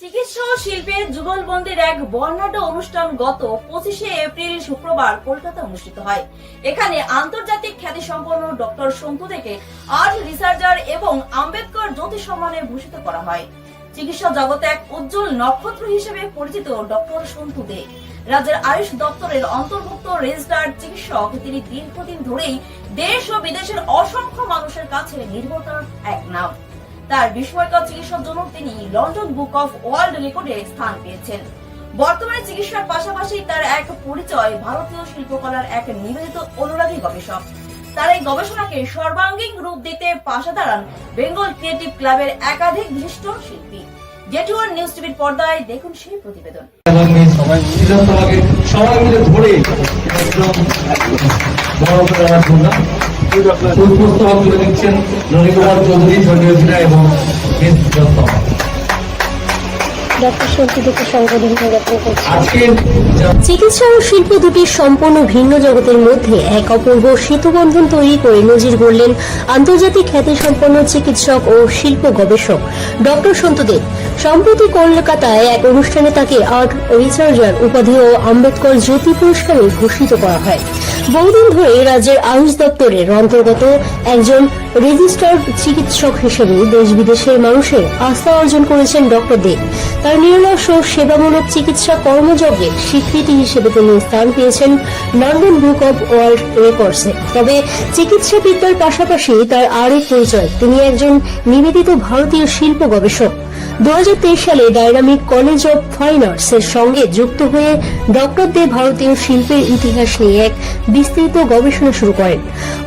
চিকিৎসা শিল্পের যুগলবন্দির এক বর্ণাঢ্য অনুষ্ঠান গত পঁচিশে এপ্রিল শুক্রবার কলকাতা অনুষ্ঠিত হয়। এখানে আন্তর্জাতিক খ্যাতি সম্পন্ন ডক্টর সন্তু থেকে আর্ট রিসার্চার এবং আম্বেদকর জ্যোতি সম্মানে ভূষিত করা হয়। চিকিৎসা জগতে এক উজ্জ্বল নক্ষত্র হিসেবে পরিচিত ডক্টর সন্তু দে রাজ্যের আয়ুষ দপ্তরের অন্তর্ভুক্ত রেজিস্টার্ড চিকিৎসক তিনি দীর্ঘদিন ধরেই দেশ ও বিদেশের অসংখ্য মানুষের কাছে নির্ভরতার এক নাম। তার বিস্ময়কর চিকিৎসার জন্য তিনি লন্ডন বুক অফ ওয়ার্ল্ড রেকর্ডে স্থান পেয়েছেন। বর্তমানে চিকিৎসার পাশাপাশি তার এক পরিচয় ভারতীয় শিল্পকলার এক নিবেদিত অনুরাগী গবেষক। তার এই গবেষণাকে সর্বাঙ্গীন রূপ দিতে পাশে দাঁড়ান বেঙ্গল ক্রিয়েটিভ ক্লাবের একাধিক বিশিষ্ট শিল্পী। জেটুয়ার নিউজ টিভির পর্দায় দেখুন সেই প্রতিবেদন। সবাই মিলে ধরে বড় করে দিচ্ছেন ননীকুমার চৌধুরী এবং চিকিৎসা ও শিল্প দুটি সম্পূর্ণ ভিন্ন জগতের মধ্যে এক অপূর্ব সেতুবন্ধন তৈরি করে নজির গড়লেন আন্তর্জাতিক খ্যাতিসম্পন্ন চিকিৎসক ও শিল্প গবেষক ডক্টর সন্তদেব সম্প্রতি কলকাতায় এক অনুষ্ঠানে তাকে আর্ট রিসার্চার উপাধি ও আম্বেদকর জ্যোতি পুরস্কারে ভূষিত করা হয়। বহুদিন ধরে রাজ্যের আয়ুষ দপ্তরের অন্তর্গত একজন রেজিস্টার্ড চিকিৎসক হিসেবে দেশ বিদেশের মানুষের আস্থা অর্জন করেছেন ডক্টর দেব। তার নিরলস ও সেবামূলক চিকিৎসা কর্মযজ্ঞের স্বীকৃতি হিসেবে তিনি স্থান পেয়েছেন লন্ডন বুক অব ওয়ার্ল্ড রেকর্ডসে। তবে চিকিৎসা বিদ্যার পাশাপাশি তার আরেক পরিচয়, তিনি একজন নিবেদিত ভারতীয় শিল্প গবেষক। দু হাজার তেইশ সালে dynamic college of fine arts এর সঙ্গে যুক্ত হয়ে ডক্টর দে ভারতীয় শিল্পের ইতিহাস নিয়ে এক বিস্তৃত গবেষণা শুরু করেন।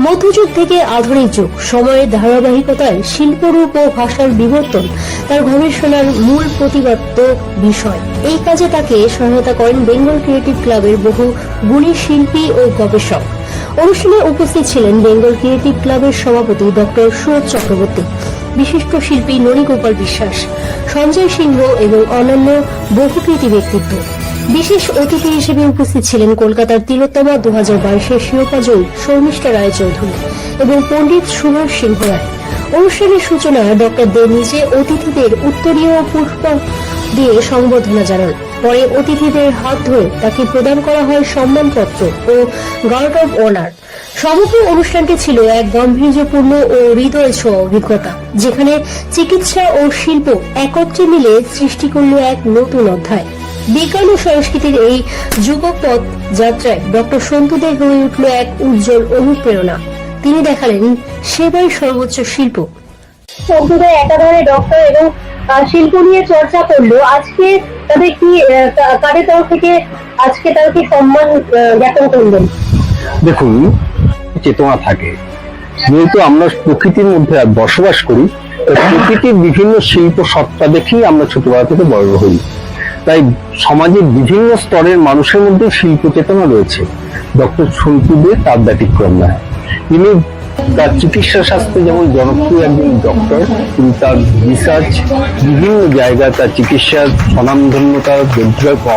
মধ্যযুগ থেকে আধুনিক যুগ, সময়ের ধারাবাহিকতায় শিল্পরূপ ও ভাষার বিবর্তন তার গবেষণার মূল প্রতিপাদ্য বিষয়। এই কাজে তাকে সহায়তা করেন বেঙ্গল ক্রিয়েটিভ ক্লাবের বহু গুণী শিল্পী ও গবেষক। অনুষ্ঠানে উপস্থিত ছিলেন বেঙ্গল ক্রিয়েটিভ ক্লাবের সভাপতি ডক্টর সুরজ চক্রবর্তী। বিশিষ্ট শিল্পী ননীগোপাল বিশ্বাস, সঞ্জয় সিংহ এবং অন্যান্য বহু কৃতি ব্যক্তিত্ব। বিশেষ অতিথি হিসেবে উপস্থিত ছিলেন কলকাতার তিলোত্তমা দু হাজার বাইশের শিরোপা জয়ী শর্মিষ্ঠা রায় চৌধুরী এবং পণ্ডিত সুভাষ সিংহ রায়। অনুষ্ঠানের সূচনায় ডক্টর দে নিজে অতিথিদের উত্তরীয় পুষ্প দিয়ে সংবর্ধনা জানান। পরে অতিথিদের হাত ধরে তাকে প্রদান করা হয় সম্মানপত্র ও গার্ড অব অনার। সমগ্র অনুষ্ঠানটি ছিল এক গাম্ভীর্যপূর্ণ ও হৃদয় ছোঁয়া অভিজ্ঞতা, যেখানে চিকিৎসা ও শিল্প একত্রে মিলে সৃষ্টি করল এক নতুন অধ্যায়। বিজ্ঞান ও সংস্কৃতির এই যুগপথ যাত্রায় ডক্টর সন্তুদের হয়ে উঠল এক উজ্জ্বল অনুপ্রেরণা। তিনি দেখালেন সেবাই সর্বোচ্চ শিল্প। সম্প্রদায় একাধারে ডক্টর এবং শিল্প নিয়ে চর্চা করল। আজকে তাদের কি কাদের তরফ থেকে আজকে তাদেরকে সম্মান জ্ঞাপন করলেন? দেখুন, চেতনা থাকে। যেহেতু আমরা প্রকৃতির মধ্যে বসবাস করি প্রকৃতির বিভিন্ন শিল্প সত্তা দেখেই আমরা ছোটবেলা থেকে বড় হই। তাই সমাজের বিভিন্ন স্তরের মানুষের মধ্যে শিল্প চেতনা রয়েছে। ডক্টর সন্তুদের তার ব্যতিক্রম নয়। তিনি তার চিকিৎসা শাস্ত্রে যেমন জনপ্রিয় একজন ডক্টর, তিনি তার রিসার্চ বিভিন্ন জায়গায় তার চিকিৎসার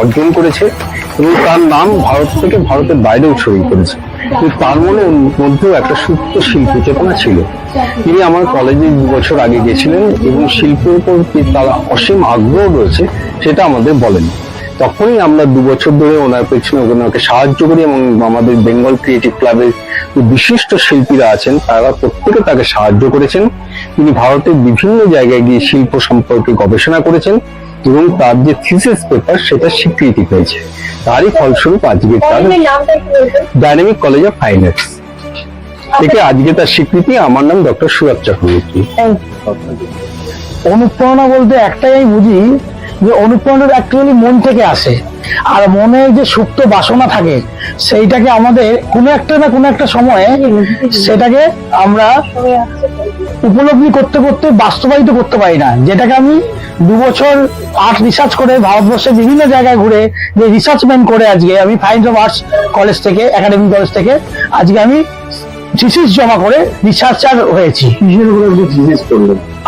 অর্জন করেছে এবং তার নাম ভারত থেকে ভারতের বাইরেও ছড়িয়ে পড়েছে। তার মনে মধ্যেও একটা সুপ্ত শিল্প চেতনা ছিল। তিনি আমার কলেজে দু বছর আগে গেছিলেন এবং শিল্পের উপর তার অসীম আগ্রহ রয়েছে, সেটা আমাদের বলেন। তখনই আমরা দু বছর ধরে ওনার পেছনে ওনাকে সাহায্য করি এবং আমাদের বেঙ্গল ক্রিয়েটিভ ক্লাবের যে বিশিষ্ট শিল্পীরা আছেন তারা প্রত্যেকে তাকে সাহায্য করেছেন। তিনি ভারতের বিভিন্ন জায়গায় গিয়ে শিল্প সম্পর্কে গবেষণা করেছেন এবং তার যে থিসিস পেপার সেটা স্বীকৃতি পেয়েছে। তারই ফলস্বরূপ আজকে তার dynamic college of fine arts থেকে আজকে তার স্বীকৃতি আমার নাম ডক্টর সুরাজ চক্রবর্তী। অনুপ্রেরণা বলতে একটাই বুঝি যে অনুপ্রেরণা অ্যাকচুয়ালি মন থেকে আসে। আর মনে যে সুপ্ত বাসনা থাকে সেইটাকে আমাদের কোনো একটা না কোনো একটা সময়ে সেটাকে আমরা উপলব্ধি করতে করতে বাস্তবায়িত করতে পারি না। যেটাকে আমি দু বছর আর্ট রিসার্চ করে ভারতবর্ষের বিভিন্ন জায়গায় ঘুরে যে রিসার্চমেন্ট করে আজকে আমি ফাইন্স অফ আর্টস কলেজ থেকে একাডেমিক কলেজ থেকে আজকে আমি থিসিস জমা করে রিসার্চার হয়েছি।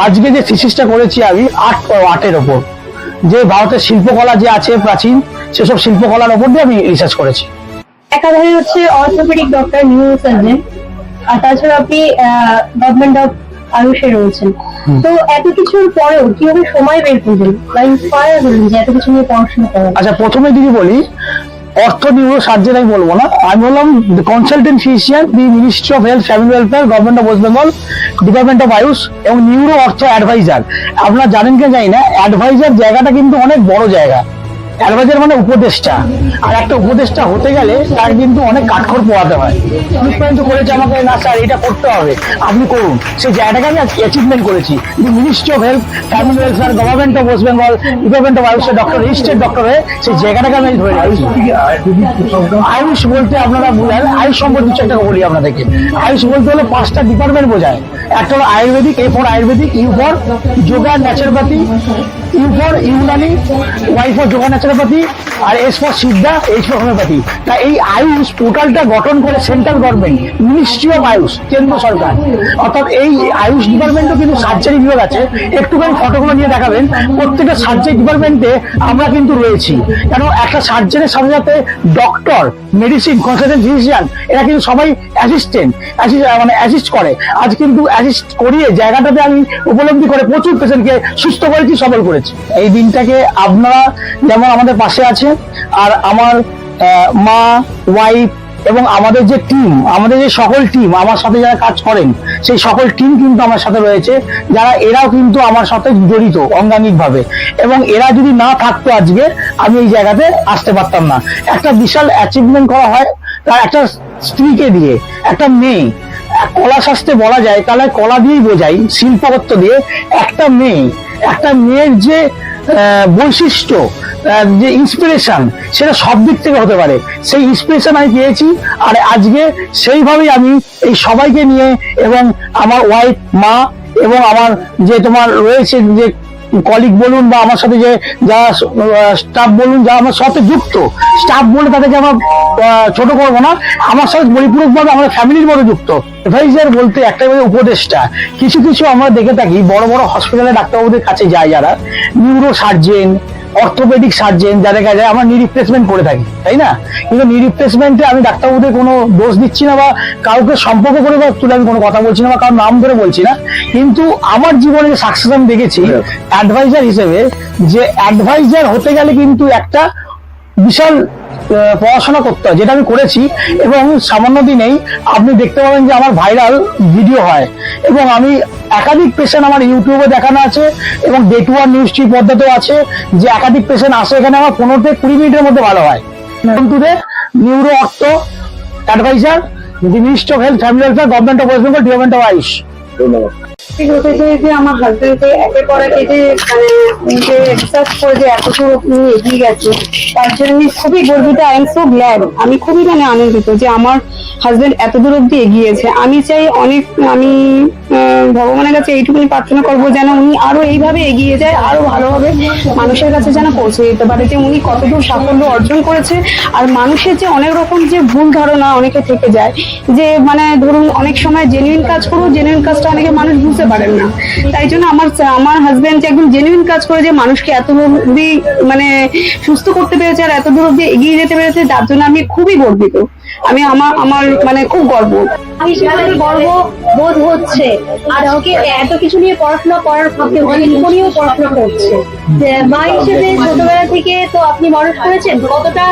আজকে যে থিসিসটা করেছি আমি আর্ট আর্টের ওপর। যে ভারতের শিল্পকলা যে আছে প্রাচীন সেসব শিল্পকলার ওপর দিয়ে আমি রিসার্চ করেছি। একাধারে হচ্ছে অর্থোপেডিক ডক্টর নিউরো সার্জন। আর তাছাড়া আপনি গভর্নমেন্ট অফ আয়ুষে রয়েছেন। তো এত কিছুর পরেও কীভাবে সময় বের করবেন? বা ইন্সপায়ার হলেন যে এত কিছু নিয়ে পড়াশোনা করেন আচ্ছা প্রথমে যদি বলি অর্থ নিউরো সার্জন আমি বলব না। আমি বললাম consultant physician the ministry of health family welfare government of West Bengal department of AYUSH এবং নিউরো অর্থ অ্যাডভাইজার আপনারা জানেন কে জানি না অ্যাডভাইজার জায়গাটা কিন্তু অনেক বড় জায়গা। অ্যাডভাইজার মানে উপদেষ্টা। আর একটা উপদেষ্টা হতে গেলে তার কিন্তু অনেক কাঠখড় পোয়াতে হয়। পর্যন্ত করেছে আমাকে, না স্যার, এটা করতে হবে। আপনি করুন। সেই জায়গাটাকে আমি অ্যাচিভমেন্ট করেছি। Ministry of health family welfare government of West Bengal department of আয়ুষের ডক্টর রেজিস্টার্ড ডক্টর হয়ে সেই জায়গাটাকে আমি ধরে আয়ুষ বলতে আপনারা বোঝান আয়ুষ সম্পর্কে কিছু একটা বলি আপনাদেরকে। আয়ুষ বলতে হলো পাঁচটা ডিপার্টমেন্ট বোঝায়। একটা হলো ayurvedic A for ayurvedic U for yoga naturopathy U for Unani Y for yoga naturopathy R S for Siddha H for homoeopathy তা এই আয়ুষ পোর্টালটা গঠন করে central government, ministry of AYUSH, কেন্দ্র সরকার। অর্থাৎ এই আয়ুষ ডিপার্টমেন্টও কিন্তু সার্জারি বিভাগ আছে। একটুখানি ফটোগুলো নিয়ে দেখাবেন। প্রত্যেকটা সার্জারি ডিপার্টমেন্টে আমরা কিন্তু রয়েছি। কেন, একটা সার্জারির সাথে সাথে ডক্টর, মেডিসিন কনসালটেন্ট ফিজিশিয়ান এরা কিন্তু সবাই অ্যাসিস্ট্যান্ট মানে অ্যাসিস্ট করে। আজ কিন্তু অ্যাসিস্ট করিয়ে জায়গাটাতে আমি উপলব্ধি করে প্রচুর পেশেন্টকে সুস্থ করেছি, সবল করেছি। এই দিনটাকে আপনারা যেমন আমাদের পাশে আছে। আর আমার মা ওয়াইফ এবং আমাদের যে টিম আমাদের যে সকল টিম আমার সাথে যারা কাজ করেন, সেই সকল টিম কিন্তু আমার সাথে রয়েছে। যারা, এরাও কিন্তু আমার সাথে জড়িত অঙ্গাঙ্গিক ভাবে এবং এরা যদি না থাকতো আজকে, আমি এই জায়গাতে আসতে পারতাম না। একটা বিশাল অ্যাচিভমেন্ট করা হয়, তার একটা স্ত্রীকে দিয়ে, একটা মেয়ে। কলা শাস্ত্রে বলা যায়, তাহলে কলা দিয়েই বোঝাই শিল্পকত্ব দিয়ে একটা মেয়ে। একটা মেয়ের যে বৈশিষ্ট্য যে ইন্সপিরেশন সেটা সব দিক থেকে হতে পারে। সেই ইন্সপিরেশন আমি পেয়েছি, আর আজকে সেইভাবেই আমি এই সবাইকে নিয়ে এবং আমার ওয়াইফ মা এবং আমার যে তোমার রয়েছে যে কলিগ বলুন বা আমার সাথে যে যারা স্টাফ বলুন, যারা আমার সাথে যুক্ত স্টাফ বলে তাদেরকে আমার ছোট করব না। আমার সাথে পরিপূরক ভাবে আমরা ফ্যামিলির মধ্যে যুক্ত। অ্যাডভাইজার বলতে একটা উপদেশটা কিছু কিছু আমরা দেখে থাকি, বড় বড় হসপিটালে ডাক্তারবাবুদের কাছে যায় যারা। নিউরো সার্জেন অর্থোপেডিক সার্জেন যাদের কাছে আমরা নি রিপ্লেসমেন্ট করে থাকি তাই না? কিন্তু নি রিপ্লেসমেন্টে আমি ডাক্তারবাবুদের কোনো দোষ দিচ্ছি না বা কাউকে সম্পর্ক করে বা তুলে আমি কোনো কথা বলছি না বা কারোর নাম ধরে বলছি না। কিন্তু আমার জীবনে যে সাকসেস আমি দেখেছি অ্যাডভাইজার হিসেবে যে অ্যাডভাইজার হতে গেলে কিন্তু একটা বিশাল পড়াশোনা করতে হয়, যেটা আমি করেছি, এবং সামান্য দিনেই আপনি দেখতে পাবেন যে আমার ভাইরাল ভিডিও হয়। এবং আমি একাধিক পেশেন্ট আমার ইউটিউবে দেখানো আছে, এবং ডে টু ওয়ান নিউজ টি পদ্ধতিও আছে, যে একাধিক পেশেন্ট আসে এখানে আমার পনেরো থেকে কুড়ি মিনিটের মধ্যে ভালো হয়। বন্ধুদের neuro ortho adviser ministry of health family welfare government of West Bengal department of AYUSH ধন্যবাদ। যে আমার এক মানে এগিয়ে গেছে, তার জন্য আমি খুবই আমি খুবই মানে আনন্দিত যে আমার হাজবেন্ড এত দূর অব্দি এগিয়েছে আমি চাই অনেক, আমি ভগবানের কাছে এইটুকুনি প্রার্থনা করব যেন উনি আরও এইভাবে এগিয়ে যায়, আরও ভালোভাবে মানুষের কাছে যেন পৌঁছে দিতে পারে যে উনি কতদূর সাফল্য অর্জন করেছে আর মানুষের যে অনেক রকম যে ভুল ধারণা অনেকে থেকে যায় যে মানে ধরুন অনেক সময় জেনুইন কাজ করব জেনুইন কাজটা অনেকে মানুষ বুঝতে পারেন না। তাই জন্য আমার আমার হাজব্যান্ড যে একদম জেনুইন কাজ করে যে মানুষকে এত অব্দি মানে সুস্থ করতে পেরেছে আর এত দূর অব্দি এগিয়ে যেতে পেরেছে, তার জন্য আমি খুবই গর্বিত। আমি আমার আমার মানে খুব গর্ব। গর্ব বোধ হচ্ছে। আজকে এত কিছু নিয়ে পড়াশোনা করার ফাঁকে শিল্পনীয় পড়াশোনা করছে। মা হিসেবে ছোটবেলা থেকে তো আপনি মানুষ করেছেন কতটা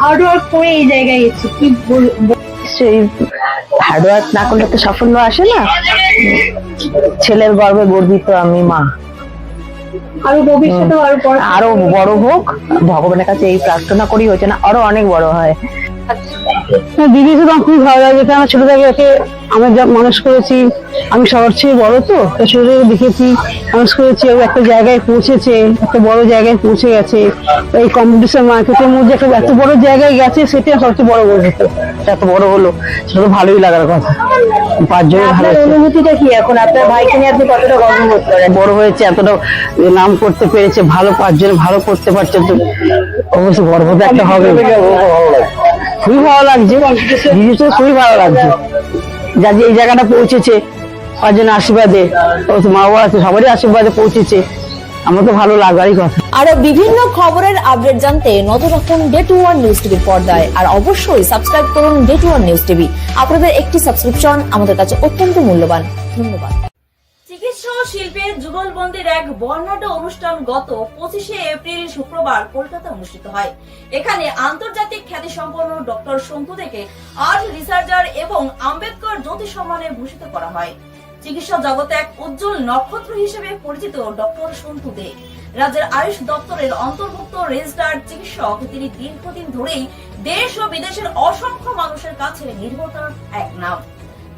হার্ড ওয়ার্ক করে এই জায়গায় এসেছে কি সেই হার্ডওয়ার্ক না করলে তো সাফল্য আসে না। ছেলের গর্বে গর্বিত আমি মা। আরও ভবিষ্যতে আরও বড় হোক ভগবানের কাছে এই প্রার্থনা করি হয়েছে না আরও অনেক বড় হয়। হ্যাঁ, দিদি তো আমার খুবই ভালো লাগে কারণ ছোট থেকে ওকে আমি যা মানুষ করেছি আমি সবার চেয়ে বড় তো ছোট থেকে দেখেছি মানুষ করেছি ও একটা জায়গায় পৌঁছেছে একটা বড় জায়গায় পৌঁছে গেছে এই কম্পিটিশন মার্কেটের মধ্যে একটা এত বড় জায়গায় গেছে সেটা সবচেয়ে বড় গর্বিত এত বড় হলো সেটা তো ভালোই লাগার কথা পাঁচজনের ভালো। অনুভূতিটা কি এখন? আপনার ভাইকে নিয়ে আপনি কতটা গর্ব বোধ করেন? বড় হয়েছে এতটা নাম করতে পেরেছে ভালো পাঁচজন ভালো করতে পারছে তো অবশ্যই গর্ব তো একটা হবে। খুবই ভালো লাগছে। তো খুবই ভালো লাগছে। যা যে এই জায়গাটা পৌঁছেছে পাঁচজনের আশীর্বাদে মা বাবা আছে, সবারই আশীর্বাদে পৌঁছেছে। আমার তো ভালো লাগারই কথা। আরও বিভিন্ন খবরের আপডেট জানতে নজর রাখুন ডে টু ওয়ান নিউজ টিভির পর্দায়। আর অবশ্যই সাবস্ক্রাইব করুন day two one news TV আপনাদের একটি সাবস্ক্রিপশন আমাদের কাছে অত্যন্ত মূল্যবান। ধন্যবাদ। শিল্পের যুগলবন্দির এক বর্ণাঢ্য অনুষ্ঠান গত পঁচিশে এপ্রিল শুক্রবার কলকাতা অনুষ্ঠিত হয়। এখানে আন্তর্জাতিক খ্যাতি সম্পন্ন ডক্টর শঙ্কু থেকে আর্ট রিসার্চার এবং আম্বেদকর জ্যোতি সম্মানে ভূষিত করা হয়। চিকিৎসা জগতে এক উজ্জ্বল নক্ষত্র হিসেবে পরিচিত ডক্টর শঙ্কু দে রাজ্যের আয়ুষ দপ্তরের অন্তর্ভুক্ত রেজিস্টার্ড চিকিৎসক তিনি দীর্ঘদিন ধরেই দেশ ও বিদেশের অসংখ্য মানুষের কাছে নির্ভরতার এক নাম।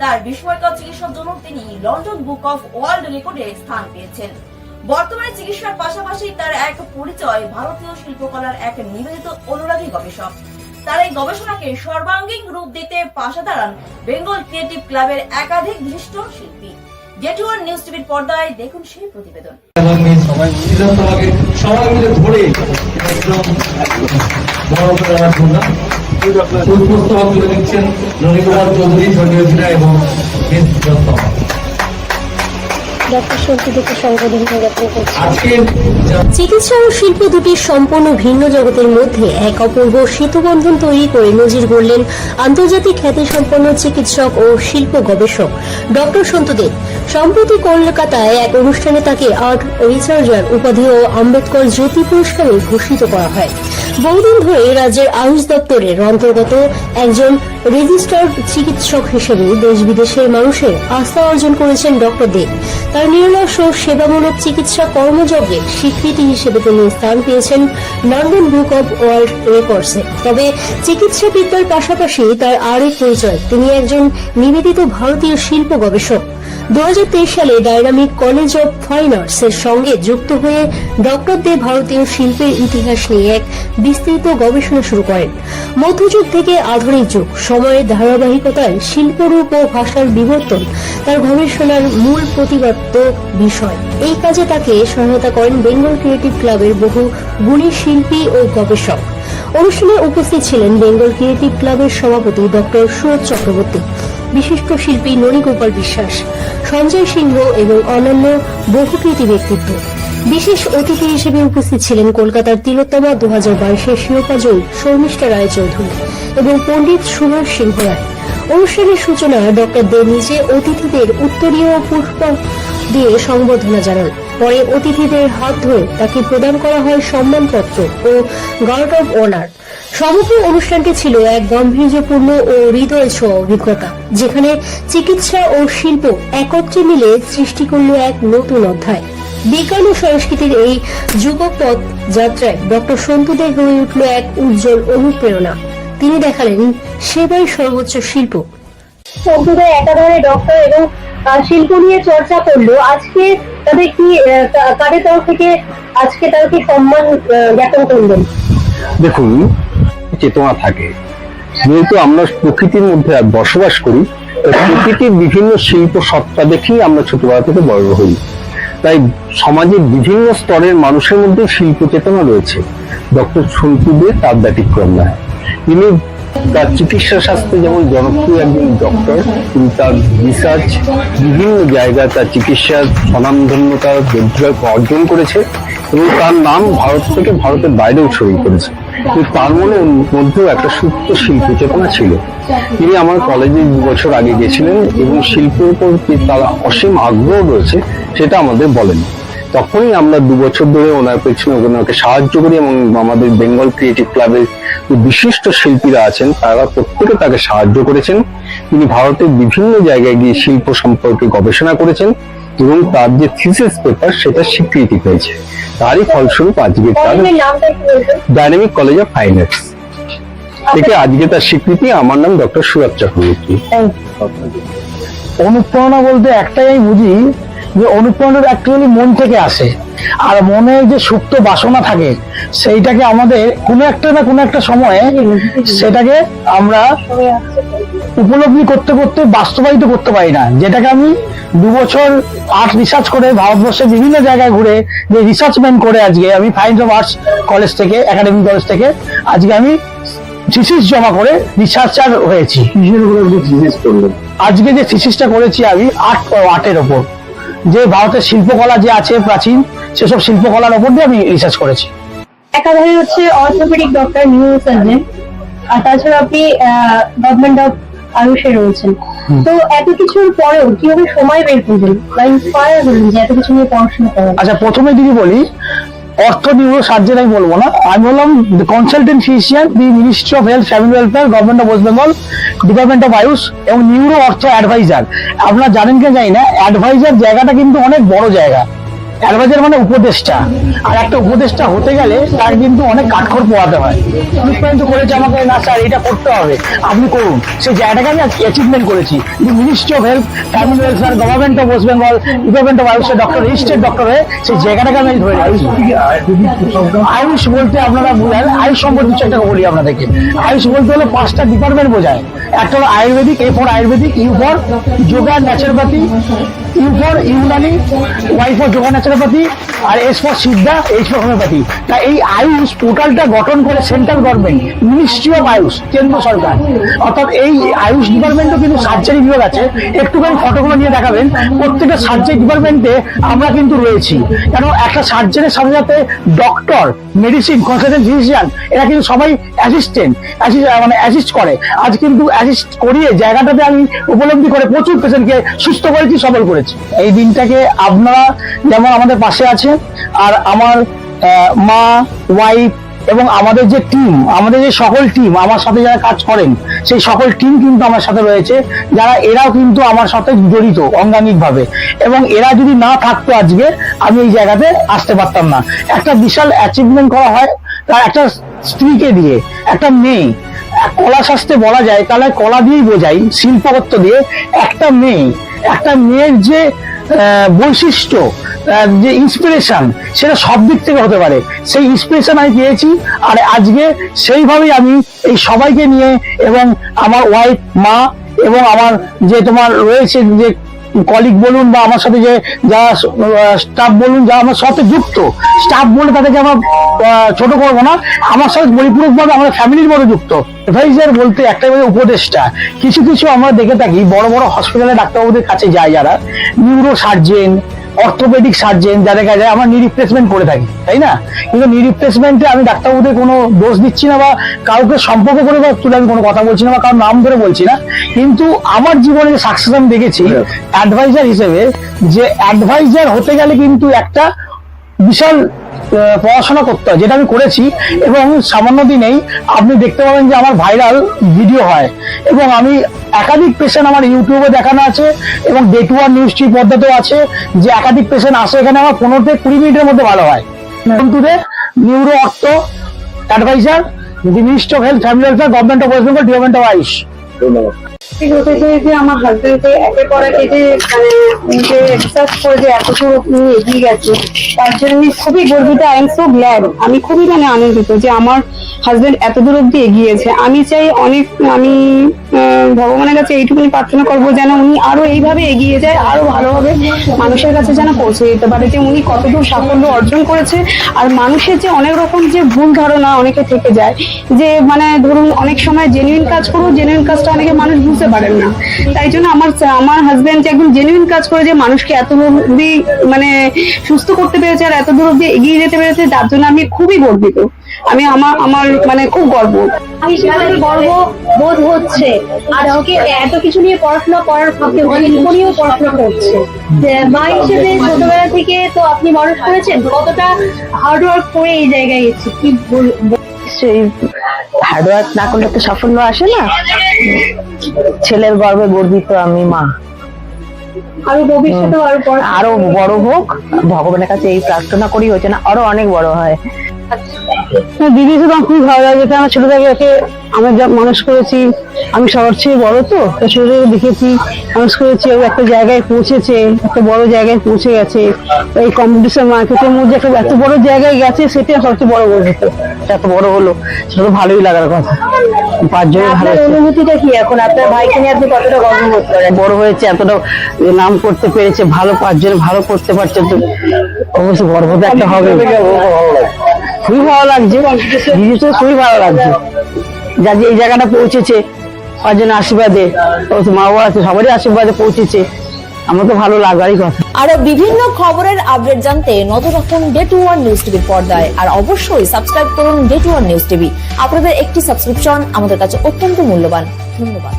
তার বিস্ময়কর চিকিৎসার জন্য তিনি লন্ডন বুক অফ ওয়ার্ল্ড রেকর্ডে স্থান পেয়েছেন। বর্তমানে চিকিৎসার পাশাপাশি তার এক পরিচয় ভারতীয় শিল্পকলার এক নিবেদিত অনুরাগী গবেষক। তার এই গবেষণাকে সর্বাঙ্গীন রূপ দিতে পাশে দাঁড়ান বেঙ্গল ক্রিয়েটিভ ক্লাবের একাধিক বিশিষ্ট শিল্পী। গেটুয়ার নিউজ টিভির পর্দায় দেখুন সেই প্রতিবেদন। সবাই মিলে ধরে বড় করে পুষ্পস্তবক তুলে দিচ্ছেন ননীকুমার চৌধুরী এবং চিকিৎসা ও শিল্প দুটি সম্পূর্ণ ভিন্ন জগতের মধ্যে এক অপূর্ব সেতুবন্ধন তৈরি করে নজির গড়লেন আন্তর্জাতিক খ্যাতিসম্পন্ন চিকিৎসক ও শিল্প গবেষক ডক্টর সন্তুদেব সম্প্রতি কলকাতায় এক অনুষ্ঠানে তাকে আর্ট রিসার্চার উপাধি ও আম্বেদকর জ্যোতি পুরস্কারে ভূষিত করা হয়। বহুদিন ধরে রাজ্যের আয়ুষ দপ্তরের অন্তর্গত একজন রেজিস্টার্ড চিকিৎসক হিসেবে দেশ বিদেশের মানুষের আস্থা অর্জন করেছেন ডক্টর দেব। তার নিরলস ও সেবামূলক চিকিৎসা কর্মযজ্ঞের স্বীকৃতি হিসেবে তিনি স্থান পেয়েছেন লন্ডন বুক অব ওয়ার্ল্ড রেকর্ডসে। তবে চিকিৎসা বিদ্যার পাশাপাশি তার আরেক পরিচয়, তিনি একজন নিবেদিত ভারতীয় শিল্প গবেষক। দু সালে dynamic college of fine arts এর সঙ্গে যুক্ত হয়ে ডক্টর দে ভারতীয় শিল্পের ইতিহাস নিয়ে এক বিস্তৃত গবেষণা শুরু করেন। মধ্যযুগ থেকে আধুনিক যুগ, সময়ের ধারাবাহিকতায় শিল্পরূপ ও ভাষার বিবর্তন তার গবেষণার মূল প্রতিপাদ্য বিষয়। এই কাজে তাকে সহায়তা করেন বেঙ্গল ক্রিয়েটিভ ক্লাবের বহু গুণী শিল্পী ও গবেষক। অনুষ্ঠানে উপস্থিত ছিলেন বেঙ্গল ক্রিয়েটিভ ক্লাবের সভাপতি ডক্টর সুরজ চক্রবর্তী। বিশিষ্ট শিল্পী ননীগোপাল বিশ্বাস, সঞ্জয় সিংহ এবং অন্যান্য বহু কৃতি ব্যক্তিত্ব। বিশেষ অতিথি হিসেবে উপস্থিত ছিলেন কলকাতার তিলোত্তমা দু হাজার বাইশের শিরোপা জয়ী শর্মিষ্ঠা রায় চৌধুরী এবং পণ্ডিত সুভাষ সিংহ রায়। অনুষ্ঠানের সূচনা ডক্টর দে নিজে অতিথিদের উত্তরীয় পুষ্প দিয়ে সংবর্ধনা জানান। পরে অতিথিদের হাত ধরে তাকে প্রদান করা হয় সম্মানপত্র ও গার্ড অব অনার। সমগ্র অনুষ্ঠানটি ছিল এক গাম্ভীর্যপূর্ণ ও হৃদয় ছোঁয়া অভিজ্ঞতা, যেখানে চিকিৎসা ও শিল্প একত্রে মিলে সৃষ্টি করল এক নতুন অধ্যায়। বিজ্ঞান ও সংস্কৃতির এই যুবক পথ যাত্রায় ডক্টর সন্তুদের হয়ে উঠল এক উজ্জ্বল অনুপ্রেরণা। তিনি দেখালেন সেবাই সর্বোচ্চ শিল্প। সম্প্রদায় একাধারে ডক্টর এবং শিল্প নিয়ে চর্চা করল। আজকে তাদের কি কাদের তরফ থেকে আজকে সম্মান জ্ঞাপন করলেন? দেখুন, চেতনা থাকে। যেহেতু আমরা প্রকৃতির মধ্যে বসবাস করি প্রকৃতির বিভিন্ন শিল্প সত্তা দেখেই আমরা ছোটবেলা থেকে বড় হই। তাই সমাজের বিভিন্ন স্তরের মানুষের মধ্যে শিল্প চেতনা রয়েছে। ডক্টর সন্তুদের তার ব্যতিক্রম নয়। তিনি তার চিকিৎসা শাস্ত্রে যেমন জনপ্রিয় একজন ডক্টর, তিনি তার রিসার্চ বিভিন্ন জায়গায় তার চিকিৎসার অর্জন করেছে এবং তার নাম ভারত থেকে ভারতের বাইরেও ছড়িয়ে পড়েছে। তার মনে মধ্যেও একটা সুপ্ত শিল্প চেতনা ছিল। তিনি আমার কলেজে দু বছর আগে গেছিলেন এবং শিল্পের উপর তার অসীম আগ্রহ রয়েছে, সেটা আমাদের বলেন। তখনই আমরা দু বছর ধরে ওনার পেছনে ওনাকে সাহায্য করি এবং আমাদের বেঙ্গল ক্রিয়েটিভ ক্লাবের যে বিশিষ্ট শিল্পীরা আছেন তারা প্রত্যেকে তাকে সাহায্য করেছেন। তিনি ভারতের বিভিন্ন জায়গায় গিয়ে শিল্প সম্পর্কে গবেষণা করেছেন এবং তার যে থিসিস পেপার সেটা স্বীকৃতি পেয়েছে। তারই ফলস্বরূপ আজকে তার dynamic college of fine arts থেকে আজকে তার স্বীকৃতি আমার নাম ডক্টর সুরাজ চক্রবর্তী। অনুপ্রেরণা বলতে একটাই বুঝি যে অনুপ্রেরণাটা অ্যাকচুয়ালি মন থেকে আসে। আর মনে যে সুপ্ত বাসনা থাকে সেইটাকে আমাদের কোনো একটা না কোনো একটা সময়ে সেটাকে আমরা উপলব্ধি করতে করতে বাস্তবায়িত করতে পারি না। যেটাকে আমি দু বছর আর্ট রিসার্চ করে ভারতবর্ষের বিভিন্ন জায়গায় ঘুরে যে রিসার্চম্যান করে আজকে আমি ফাইন্স অফ আর্টস কলেজ থেকে একাডেমিক কলেজ থেকে আজকে আমি থিসিস জমা করে রিসার্চার হয়েছি। আজকে যে থিসিসটা করেছি আমি আর্ট আর্টের ওপর। যে ভারতের শিল্পকলা যে আছে প্রাচীন সেসব শিল্পকলার ওপর দিয়ে আমি রিসার্চ করেছি। একাধারে হচ্ছে অর্থোপেডিক ডক্টর নিউ সার্জন। আর তাছাড়া আপনি গভর্নমেন্ট অফ আয়ুষে রয়েছেন। তো এত কিছুর পরেও কীভাবে সময় বের করবেন? বা ইন্সপায়ার হলেন যে এত কিছু নিয়ে পড়াশোনা করেন আচ্ছা প্রথমে যদি বলি অর্থ নিউরো সার্জন আমি বলব না। আমি বললাম consultant physician the ministry of health family welfare government of West Bengal department of AYUSH এবং নিউরো অর্থ অ্যাডভাইজার আপনারা জানেন কে জানি না অ্যাডভাইজার জায়গাটা কিন্তু অনেক বড় জায়গা। অ্যাডভাইজার মানে উপদেষ্টা। আর একটা উপদেষ্টা হতে গেলে তার কিন্তু অনেক কাঠখড় পোয়াতে হয়। পর্যন্ত করেছে আমাকে, না স্যার, এটা করতে হবে। আপনি করুন। সেই জায়গাটাকে আমি অ্যাচিভমেন্ট করেছি। Ministry of health family welfare government of West Bengal department of আয়ুষের ডক্টর রেজিস্টার্ড ডক্টর হয়ে সেই জায়গাটাকে আমি ধরে আয়ুষ বলতে আপনারা বোঝান আয়ুষ সম্পর্কে কিছু একটা বলি আপনাদেরকে। আয়ুষ বলতে হলে পাঁচটা ডিপার্টমেন্ট বোঝায়। একটা হলো ayurvedic A for ayurvedic U for yoga naturopathy U for Unani Y for yoga naturopathy R S for Siddha H for homoeopathy তা এই আয়ুষ পোর্টালটা গঠন করে central government, ministry of AYUSH, কেন্দ্র সরকার। অর্থাৎ এই আয়ুষ ডিপার্টমেন্টও কিন্তু সার্জারি বিভাগ আছে। একটুখানি ফটোগুলো নিয়ে দেখাবেন। প্রত্যেকটা সার্জারি ডিপার্টমেন্টে আমরা কিন্তু রয়েছি। কেন, একটা সার্জারির সাথে সাথে ডক্টর, মেডিসিন কনসালটেন্ট ফিজিশিয়ান এরা কিন্তু সবাই অ্যাসিস্ট্যান্ট মানে অ্যাসিস্ট করে। আজ কিন্তু অ্যাসিস্ট করিয়ে জায়গাটাতে আমি উপলব্ধি করে প্রচুর পেশেন্টকে সুস্থ করেছি, সবল করেছি। এই দিনটাকে আপনারা যেমন আমাদের পাশে আছেন আর আমার মা ওয়াইফ এবং আমাদের যে টিম আমাদের যে সকল টিম আমার সাথে যারা কাজ করেন, সেই সকল টিম কিন্তু আমার সাথে রয়েছে। যারা, এরাও কিন্তু আমার সাথে জড়িত অঙ্গাঙ্গিক ভাবে এবং এরা যদি না থাকতো আজকে, আমি এই জায়গাতে আসতে পারতাম না। একটা বিশাল অ্যাচিভমেন্ট করা হয়, তার একটা স্ত্রীকে দিয়ে, একটা মেয়ে। কলা শাস্ত্রে বলা যায়, তাহলে কলা দিয়েই বোঝাই শিল্পকত্ব দিয়ে একটা মেয়ে। একটা মেয়ের যে বৈশিষ্ট্য যে ইন্সপিরেশন সেটা সব দিক থেকে হতে পারে। সেই ইন্সপিরেশন আমি পেয়েছি, আর আজকে সেইভাবেই আমি এই সবাইকে নিয়ে এবং আমার ওয়াইফ মা এবং আমার যে তোমার রয়েছে যে কলিগ বলুন বা আমার সাথে যে যারা স্টাফ বলুন, যারা আমার সাথে যুক্ত স্টাফ বলে তাদেরকে আমার ছোট করব না। আমার সাথে পরিপূরকভাবে আমরা ফ্যামিলির মধ্যে যুক্ত। অ্যাডভাইজার বলতে একটা বলে উপদেষ্টা। কিছু কিছু আমরা দেখে থাকি, বড় বড় হসপিটালে ডাক্তারবাবুদের কাছে যায় যারা। নিউরো সার্জেন অর্থোপেডিক সার্জেন যাদের কাছে আমরা নি রিপ্লেসমেন্ট করে থাকি তাই না? কিন্তু নিরিপ্লেসমেন্টে আমি ডাক্তারবাবুদের কোনো দোষ দিচ্ছি না বা কাউকে সম্পর্ক করে বা তুলে আমি কোনো কথা বলছি না বা কারোর নাম ধরে বলছি না। কিন্তু আমার জীবনে যে সাকসেস আমি দেখেছি অ্যাডভাইজার হিসেবে যে অ্যাডভাইজার হতে গেলে কিন্তু একটা বিশাল পড়াশোনা করতে হয়, যেটা আমি করেছি, এবং সামান্য দিনেই আপনি দেখতে পাবেন যে আমার ভাইরাল ভিডিও হয়। এবং আমি একাধিক পেশেন্ট আমার ইউটিউবে দেখানো আছে, এবং ডে টু ওয়ান নিউজ টি পদ্ধতিও আছে, যে একাধিক পেশেন্ট আসে এখানে আমার পনেরো থেকে কুড়ি মিনিটের মধ্যে ভালো হয়। বন্ধুদের neuro ortho adviser ministry of health family welfare government of West Bengal department of AYUSH ধন্যবাদ। চাই যে এক মানে এগিয়ে গেছে, তার জন্য আমি খুবই আমি খুবই মানে আনন্দিত যে আমার হাজবেন্ড এত দূর অব্দি এগিয়েছে আমি চাই অনেক, আমি ভগবানের কাছে এইটুকুনি প্রার্থনা করব যেন উনি আরও এইভাবে এগিয়ে যায়, আরও ভালোভাবে মানুষের কাছে যেন পৌঁছে দিতে পারে যে উনি কতদূর সাফল্য অর্জন করেছে। আর মানুষের যে অনেক রকম যে ভুল ধারণা অনেকে থেকে যায়, যে মানে ধরুন অনেক সময় জেনুইন কাজ করব জেনুইন কাজটা অনেকে মানুষ বুঝতে পারেন না। তাই জন্য আমার আমার হাজব্যান্ড যে একদম জেনুইন কাজ করে যে মানুষকে এত অব্দি মানে সুস্থ করতে পেরেছে আর এত দূর অব্দি এগিয়ে যেতে পেরেছে, তার জন্য আমি খুবই গর্বিত। আমি আমার আমার মানে খুব গর্ব। হিসেবে গর্ব বোধ হচ্ছে। আজকে এত কিছু নিয়ে পড়াশোনা করার ফাঁকে নিয়েও পড়াশোনা করছে। মা হিসেবে ছোটবেলা থেকে তো আপনি মানুষ করেছেন কতটা হার্ড ওয়ার্ক করে এই জায়গায় এসেছি কি সেই হার্ডওয়ার্ক না করলে তো সাফল্য আসে না। ছেলের গর্বে গর্বিত আমি মা। আরও ভবিষ্যতে আরও বড় হোক ভগবানের কাছে এই প্রার্থনা করি হয়েছে না আরও অনেক বড় হয়। দিদি তো আমার খুবই ভালো লাগে কারণ ছোট থেকে ওকে আমি যা মানুষ করেছি আমি সবার চেয়ে বড় তো ছোট থেকে দেখেছি মানুষ করেছি ও একটা জায়গায় পৌঁছেছে একটা বড় জায়গায় পৌঁছে গেছে এই কম্পিটিশন মার্কেটের মধ্যে একটা এত বড় জায়গায় গেছে সেটা সবচেয়ে বড় গর্বিত এত বড় হলো সেটা তো ভালোই লাগার কথা পাঁচজনের ভালো। অনুভূতিটা কি এখন? আপনার ভাইকে নিয়ে আপনি কতটা গর্ব বোধ করেন? বড় হয়েছে এতটা নাম করতে পেরেছে ভালো পাঁচজন ভালো করতে পারছে তো অবশ্যই গর্ব তো একটা হবে। খুবই ভালো লাগছে। তো খুবই ভালো লাগছে। যা যে এই জায়গাটা পৌঁছেছে পাঁচজনের আশীর্বাদে মা বাবা আছে, সবারই আশীর্বাদে পৌঁছেছে। আমার তো ভালো লাগারই কথা। আরও বিভিন্ন খবরের আপডেট জানতে নজর রাখুন ডে টু ওয়ান নিউজ টিভির পর্দায়। আর অবশ্যই সাবস্ক্রাইব করুন day two one news TV আপনাদের একটি সাবস্ক্রিপশন আমাদের কাছে অত্যন্ত মূল্যবান। ধন্যবাদ।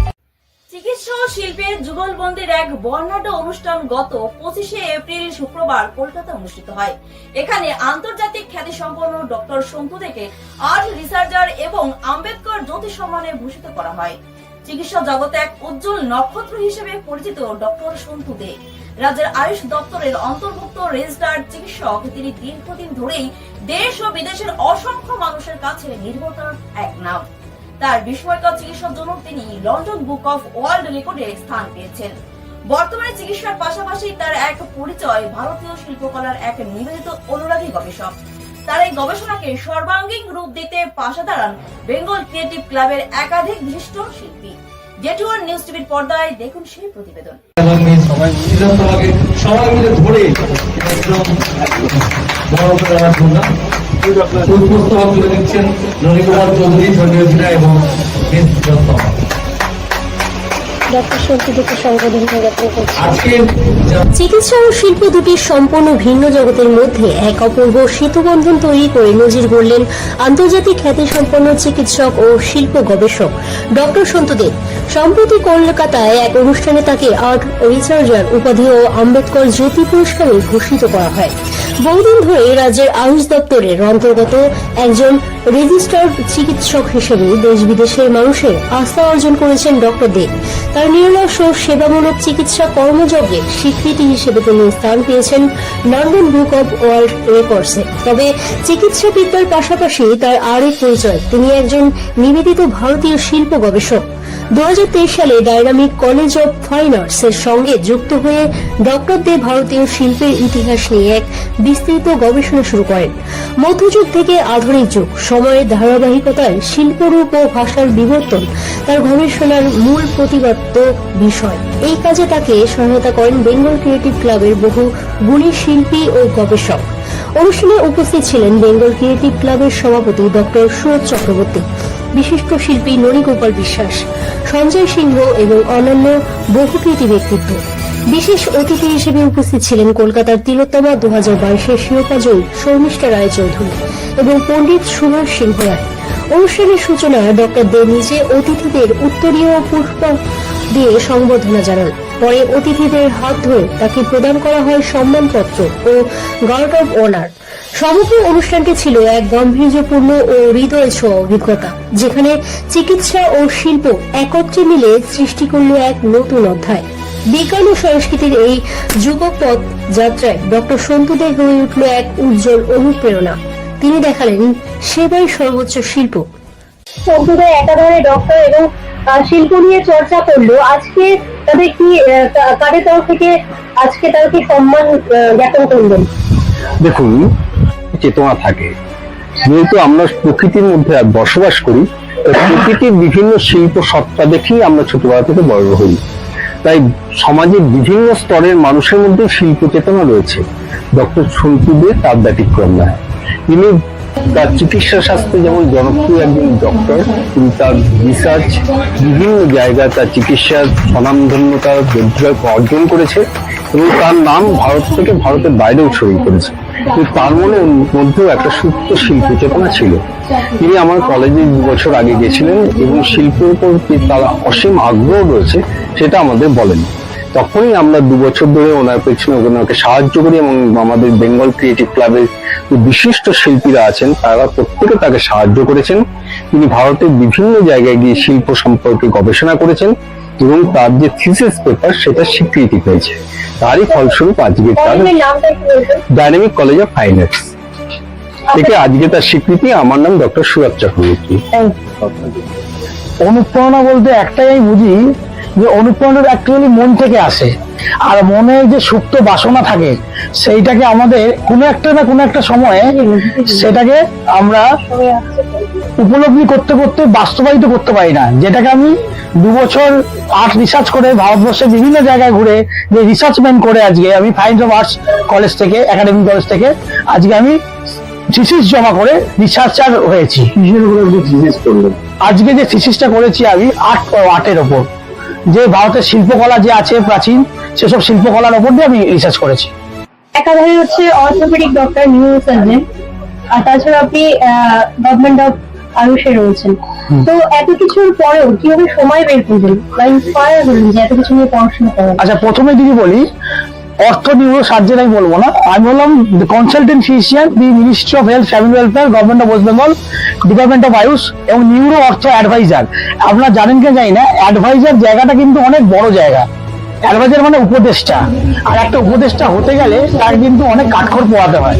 শিল্পের যুগলবন্দির এক বর্ণাঢ্য অনুষ্ঠান গত পঁচিশে এপ্রিল শুক্রবার কলকাতা অনুষ্ঠিত হয়। এখানে আন্তর্জাতিক খ্যাতিসম্পন্ন ডক্টর সন্তু থেকে আর্ট রিসার্চার এবং আম্বেদকর জ্যোতি সম্মানে ভূষিত করা হয়। চিকিৎসা জগতে এক উজ্জ্বল নক্ষত্র হিসেবে পরিচিত ডক্টর সন্তু দে রাজ্যের আয়ুষ দপ্তরের অন্তর্ভুক্ত রেজিস্টার্ড চিকিৎসক তিনি দীর্ঘদিন ধরেই দেশ ও বিদেশের অসংখ্য মানুষের কাছে নির্ভরতার এক নাম। তার বিস্ময়কর চিকিৎসার জন্য তিনি লন্ডন বুক অফ ওয়ার্ল্ড রেকর্ডে স্থান পেয়েছেন। বর্তমানে চিকিৎসার পাশাপাশি তার এক পরিচয় ভারতীয় শিল্পকলার এক নিবেদিত অনুরাগী গবেষক। তার এই গবেষণাকে সর্বাঙ্গীন রূপ দিতে পাশে দাঁড়ান বেঙ্গল ক্রিয়েটিভ ক্লাবের একাধিক বিশিষ্ট শিল্পী। জেটুয়ার নিউজ টিভির পর্দায় দেখুন সেই প্রতিবেদন। সবাই মিলে ধরে বড় করে পুষ্পস্তবক তুলে দিচ্ছেন ননীকুমার চৌধুরী এবং চিকিৎসা ও শিল্প দুটি সম্পূর্ণ ভিন্ন জগতের মধ্যে এক অপূর্ব সেতুবন্ধন তৈরি করে নজির গড়লেন আন্তর্জাতিক খ্যাতিসম্পন্ন চিকিৎসক ও শিল্প গবেষক ডক্টর সন্তদেব সম্প্রতি কলকাতায় এক অনুষ্ঠানে তাকে আর্ট রিসার্চার উপাধি ও আম্বেদকর জ্যোতি পুরস্কারে ভূষিত করা হয়। বহুদিন ধরে রাজ্যের আয়ুষ দপ্তরের অন্তর্গত একজন রেজিস্টার্ড চিকিৎসক হিসেবে দেশ বিদেশের মানুষের আস্থা অর্জন করেছেন ডক্টর দেব। তার নিরলস ও সেবামূলক চিকিৎসা কর্মযজ্ঞের স্বীকৃতি হিসেবে তিনি স্থান পেয়েছেন লন্ডন বুক অব ওয়ার্ল্ড রেকর্ডসে। তবে চিকিৎসা বিদ্যার পাশাপাশি তার আরেক পরিচয়, তিনি একজন নিবেদিত ভারতীয় শিল্প গবেষক। দু সালে dynamic college of fine arts এর সঙ্গে যুক্ত হয়ে ডক্টর দে ভারতীয় শিল্পের ইতিহাস নিয়ে এক বিস্তৃত গবেষণা শুরু করেন। মধ্যযুগ থেকে আধুনিক যুগ, সময়ের ধারাবাহিকতায় শিল্পরূপ ও ভাষার বিবর্তন তার গবেষণার মূল প্রতিপাদ্য বিষয়। এই কাজে তাকে সহায়তা করেন বেঙ্গল ক্রিয়েটিভ ক্লাবের বহু গুণী শিল্পী ও গবেষক। অনুষ্ঠানে উপস্থিত ছিলেন বেঙ্গল ক্রিয়েটিভ ক্লাবের সভাপতি ডক্টর সুরজ চক্রবর্তী। বিশিষ্ট শিল্পী ননীগোপাল বিশ্বাস, সঞ্জয় সিংহ এবং অন্যান্য বহু কৃতি ব্যক্তিত্ব। বিশেষ অতিথি হিসেবে উপস্থিত ছিলেন কলকাতার তিলোত্তমা দু হাজার বাইশের শিরোপা জয়ী শর্মিষ্ঠা রায় চৌধুরী এবং পণ্ডিত সুভাষ সিংহ রায়। অনুষ্ঠানের সূচনায় ডক্টর দে নিজে অতিথিদের উত্তরীয় পুষ্প দিয়ে সংবর্ধনা জানান। পরে অতিথিদের হাত ধরে তাকে প্রদান করা হয় সম্মানপত্র ও গার্ড অব অনার। সমগ্র অনুষ্ঠানটি ছিল এক গাম্ভীর্যপূর্ণ ও হৃদয় ছোঁয়া অভিজ্ঞতা, যেখানে চিকিৎসা ও শিল্প একত্রে মিলে সৃষ্টি করল এক নতুন অধ্যায়। বিজ্ঞান ও সংস্কৃতির এই যুবক পথ যাত্রায় ডক্টর সন্তুদের হয়ে উঠল এক উজ্জ্বল অনুপ্রেরণা। তিনি দেখালেন সেবাই সর্বোচ্চ শিল্প। সম্প্রদায় একাধারে ডক্টর এবং শিল্প নিয়ে চর্চা করল। আজকে কি কাদের তরফ থেকে আজকে সম্মান জ্ঞাপন করলেন? দেখুন, চেতনা থাকে। যেহেতু আমরা প্রকৃতির মধ্যে বসবাস করি প্রকৃতির বিভিন্ন শিল্প সত্তা দেখেই আমরা ছোটবেলা থেকে বড় হই। তাই সমাজের বিভিন্ন স্তরের মানুষের মধ্যে শিল্প চেতনা রয়েছে। ডক্টর সন্তুদের তার ব্যতিক্রম নয়। তিনি তার চিকিৎসা শাস্ত্রে যেমন জনপ্রিয় একজন ডক্টর, তিনি তার রিসার্চ বিভিন্ন জায়গায় তার চিকিৎসার অর্জন করেছে এবং তার নাম ভারত থেকে ভারতের বাইরেও ছড়িয়ে পড়েছে। তার মনে মধ্যেও একটা সুপ্ত শিল্প চেতনা ছিল। তিনি আমার কলেজে দু বছর আগে গেছিলেন এবং শিল্পের উপর তার অসীম আগ্রহ রয়েছে, সেটা আমাদের বলেন। তখনই আমরা দু বছর ধরে ওনার পেছনে ওনাকে সাহায্য করি এবং আমাদের বেঙ্গল ক্রিয়েটিভ ক্লাবের যে বিশিষ্ট শিল্পীরা আছেন তারা প্রত্যেকে তাকে সাহায্য করেছেন। তিনি ভারতের বিভিন্ন জায়গায় গিয়ে শিল্প সম্পর্কে গবেষণা করেছেন এবং তার যে থিসিস পেপার সেটা স্বীকৃতি পেয়েছে। তারই ফলস্বরূপ আজকে তার dynamic college of fine arts থেকে আজকে তার স্বীকৃতি। আমার নাম ডক্টর সুরাজ চক্রবর্তী। অনুপ্রেরণা বলতে একটাই বুঝি যে অনুপ্রেরণা অ্যাকচুয়ালি মন থেকে আসে। আর মনে যে সুপ্ত বাসনা থাকে সেইটাকে আমাদের কোনো একটা না কোনো একটা সময়ে সেটাকে আমরা উপলব্ধি করতে করতে বাস্তবায়িত করতে পারি না। যেটাকে আমি দু বছর আর্ট রিসার্চ করে ভারতবর্ষের বিভিন্ন জায়গায় ঘুরে যে রিসার্চমেন্ট করে আজকে আমি ফাইন্স অফ আর্টস কলেজ থেকে একাডেমিক কলেজ থেকে আজকে আমি থিসিস জমা করে রিসার্চার হয়েছি। আজকে যে থিসিসটা করেছি আমি আর্ট ও আর্টের ওপর। যে ভারতের শিল্পকলা যে আছে প্রাচীন সেসব শিল্পকলার ওপর দিয়ে আমি রিসার্চ করেছি। একাধারে হচ্ছে অর্থোপেডিক ডক্টর নিউরো সার্জন। আর তাছাড়া আপনি গভর্নমেন্ট অফ আয়ুষে রয়েছেন। তো এত কিছুর পরেও কীভাবে সময় বের করবেন? বা ইন্সপায়ার হলেন যে এত কিছু নিয়ে পড়াশোনা করেন আচ্ছা প্রথমে যদি বলি অর্থ নিউরো সার্জন আমি বলব না। আমি বললাম consultant physician the ministry of health family welfare government of West Bengal department of AYUSH এবং নিউরো অর্থ অ্যাডভাইজার আপনারা জানেন কে জানি না অ্যাডভাইজার জায়গাটা কিন্তু অনেক বড় জায়গা। অ্যাডভাইজার মানে উপদেষ্টা। আর একটা উপদেষ্টা হতে গেলে তার কিন্তু অনেক কাঠখড় পোয়াতে হয়।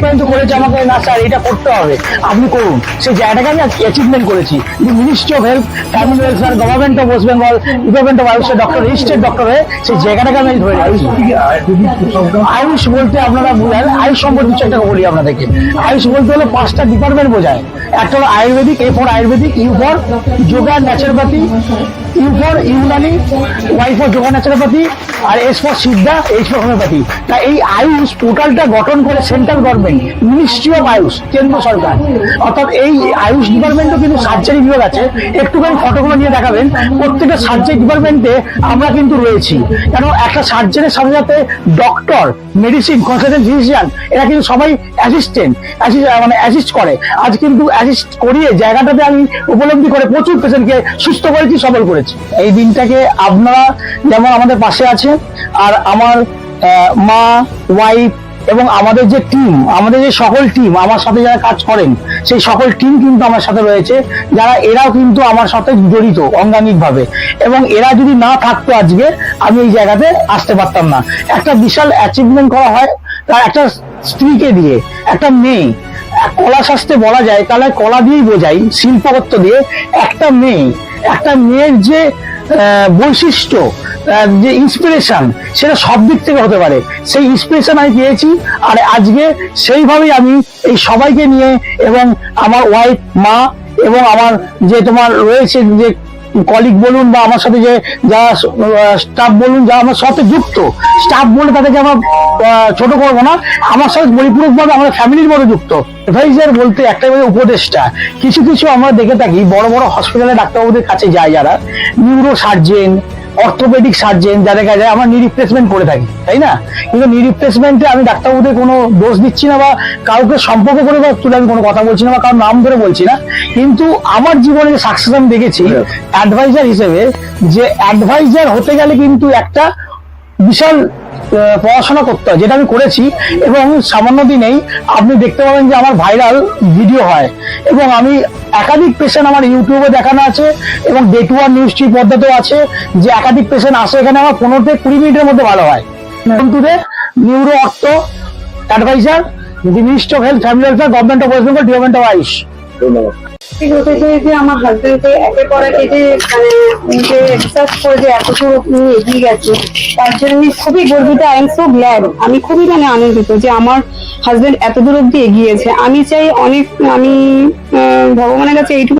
পর্যন্ত করেছে আমাকে, না স্যার, এটা করতে হবে। আপনি করুন। সেই জায়গাটাকে আমি অ্যাচিভমেন্ট করেছি। Ministry of health family welfare government of West Bengal department of আয়ুষের ডক্টর রেজিস্টার্ড ডক্টর হয়ে সেই জায়গাটাকে আমি ধরে আয়ুষ বলতে আপনারা বোঝান আয়ুষ সম্পর্কে কিছু একটা বলি আপনাদেরকে। আয়ুষ বলতে হলে পাঁচটা ডিপার্টমেন্ট বোঝায়। একটা হলো ayurvedic A for ayurvedic U for yoga naturopathy U Unani yoga R S for Siddha, H for homoeopathy. তা এই আয়ুষ পোর্টালটা গঠন করে central government, ministry of AYUSH, কেন্দ্র সরকার। অর্থাৎ এই আয়ুষ ডিপার্টমেন্টও কিন্তু সার্জারি বিভাগ আছে। একটুখানি ফটোগুলো নিয়ে দেখাবেন। প্রত্যেকটা সার্জারি ডিপার্টমেন্টে আমরা কিন্তু রয়েছি। কেন, একটা সার্জারির সাথে সাথে ডক্টর, মেডিসিন কনসালটেন্ট ফিজিশিয়ান এরা কিন্তু সবাই অ্যাসিস্ট্যান্ট মানে অ্যাসিস্ট করে। আজ কিন্তু অ্যাসিস্ট করিয়ে জায়গাটাতে আমি উপলব্ধি করে প্রচুর পেশেন্টকে সুস্থ করেছি, সবল করেছি। এই দিনটাকে আপনারা যেমন আমাদের পাশে আছেন, আর আমার মা ওয়াইফ এবং আমাদের যে টিম আমাদের যে সকল টিম আমার সাথে যারা কাজ করেন, সেই সকল টিম কিন্তু আমার সাথে রয়েছে, যারা এরাও কিন্তু আমার সাথে জড়িত অঙ্গাঙ্গিক ভাবে এবং এরা যদি না থাকতো আজকে, আমি এই জায়গাতে আসতে পারতাম না। একটা বিশাল অ্যাচিভমেন্ট করা হয়, তার একটা স্ত্রীকে দিয়ে, একটা মেয়ে। কলা শাস্ত্রে বলা যায়, তাহলে কলা দিয়েই বোঝাই শিল্পকত্ব দিয়ে একটা মেয়ে। একটা মেয়ের যে বৈশিষ্ট্য যে ইন্সপিরেশন সেটা সব দিক থেকে হতে পারে। সেই ইন্সপিরেশন আমি পেয়েছি, আর আজকে সেইভাবেই আমি এই সবাইকে নিয়ে এবং আমার ওয়াইফ মা এবং আমার যে তোমার রয়েছে যে কলিগ বলুন বা আমার সাথে যে যারা স্টাফ বলুন, যারা আমার সাথে যুক্ত স্টাফ বলে তাদেরকে আমার ছোট করব না। আমার সাথে পরিপূরকভাবে আমার ফ্যামিলির মধ্যে যুক্ত। অ্যাডভাইজার বলতে একটা উপদেশটা কিছু কিছু আমরা দেখে থাকি, বড় বড় হসপিটালে ডাক্তারবাবুদের কাছে যায় যারা। নিউরো সার্জেন অর্থোপেডিক সার্জেন যাদের কাছে আমরা নি রিপ্লেসমেন্ট করে থাকি তাই না? কিন্তু নি রিপ্লেসমেন্টে আমি ডাক্তারবাবুদের কোনো দোষ দিচ্ছি না বা কাউকে সম্পর্ক করে বা তুলে আমি কোনো কথা বলছি না বা কারোর নাম ধরে বলছি না। কিন্তু আমার জীবনে যে সাকসেস আমি দেখেছি অ্যাডভাইজার হিসেবে যে অ্যাডভাইজার হতে গেলে কিন্তু একটা বিশাল পড়াশোনা করতে হয়, যেটা আমি করেছি, এবং সামান্য দিনেই আপনি দেখতে পাবেন যে আমার ভাইরাল ভিডিও হয়। এবং আমি একাধিক পেশেন্ট আমার ইউটিউবে দেখানো আছে, এবং ডে টু ওয়ান নিউজ টি পদ্ধতিও আছে, যে একাধিক পেশেন্ট আসে এখানে আমার পনেরো থেকে কুড়ি মিনিটের মধ্যে ভালো হয়। Today neuro ortho adviser ministry of health family welfare government of West Bengal department of AYUSH আমার হাজবেন্ডকে একে পর এক যে মানে যে রিসার্চ করে যে এতটুকু নিয়ে এগিয়ে গেছে, তার জন্য আমি খুবই গর্বিত আই এম সো গ্ল্যাড আমি খুবই মানে আনন্দিত যে আমার হাজবেন্ড এতদূর অব্দি এগিয়েছে আমি চাই অনেক, আমি ভগবানের কাছে এইটুকু